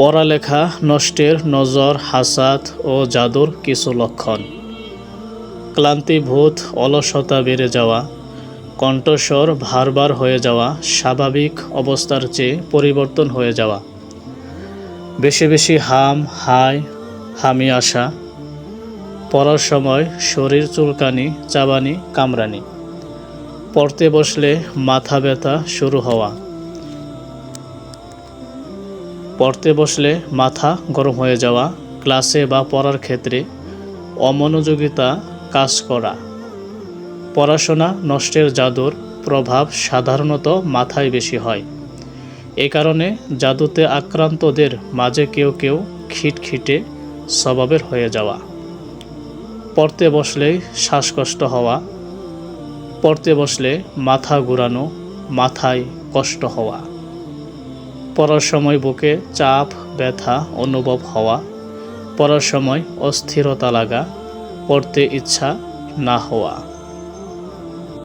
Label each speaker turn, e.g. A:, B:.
A: পড়ালেখা, নষ্টের নজর হাসাত ও জাদুর কিছু লক্ষণ। ক্লান্তিভূত অলসতা বেড়ে যাওয়া, কণ্ঠস্বর ভারবার হয়ে যাওয়া, স্বাভাবিক অবস্থার চেয়ে পরিবর্তন হয়ে যাওয়া। বেশি বেশি হাম, হাই, হামি আসা। পড়ার সময় শরীর চুলকানি, চাবানি, কামরানি। পড়তে বসলে মাথা ব্যথা শুরু হওয়া। পড়তে বসলে মাথা গরম হয়ে যাওয়া, ক্লাসে বা পড়ার ক্ষেত্রে অমনোযোগিতা কাজ করা। পড়াশোনা নষ্টের জাদুর প্রভাব সাধারণত মাথায় বেশি হয়। এ কারণে জাদুতে আক্রান্তদের মাঝে কেউ কেউ খিটখিটে স্বভাবের হয়ে যাওয়া। পড়তে বসলেই শ্বাসকষ্ট হওয়া, পড়তে বসলে মাথা ঘুরানো, মাথায় কষ্ট হওয়া। পড়ার সময় বুকে চাপ, ব্যথা, অনুভব হওয়া, পড়ার সময় অস্থিরতা লাগা, পড়তে ইচ্ছা না হওয়া।